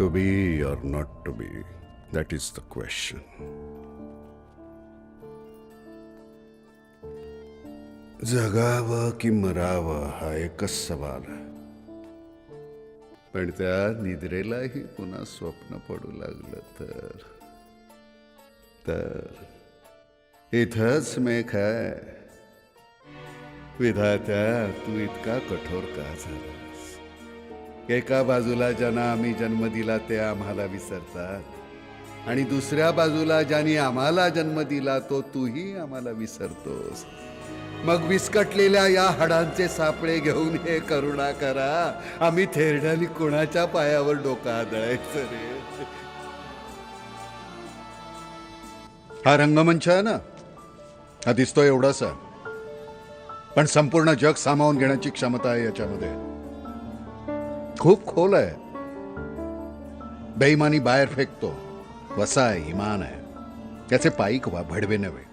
To be or not to be, that is the question. जगावं की मरावं हा एकच सवाल आहे. पण त्या निद्रेलाही पुन्हा स्वप्न पडू लागलं तर? तर इथंच मेघ आहे. विधात्या तू इतका कठोर का झाला? एका बाजूला ज्यांना आम्ही जन्म दिला ते आम्हाला विसरतात. आणि दुसऱ्या बाजूला ज्याने आम्हाला जन्म दिला तो तूही आम्हाला विसरतोस. मग विस्कटलेल्या या हाडांचे सापळे घेऊन हे करुणा करा. आम्ही थेरड्याने कोणाच्या पायावर डोका आदळायचं रे? हा रंगमंच आहे ना? हा दिसतो एवढासा. पण संपूर्ण जग सामावून घेण्याची क्षमता आहे याच्यामध्ये. खूप खोल आहे. बेईमानी बाहेर फेकतो. वसा आहे इमान आहे. त्याचे पायी कवा भडवे नव्हे.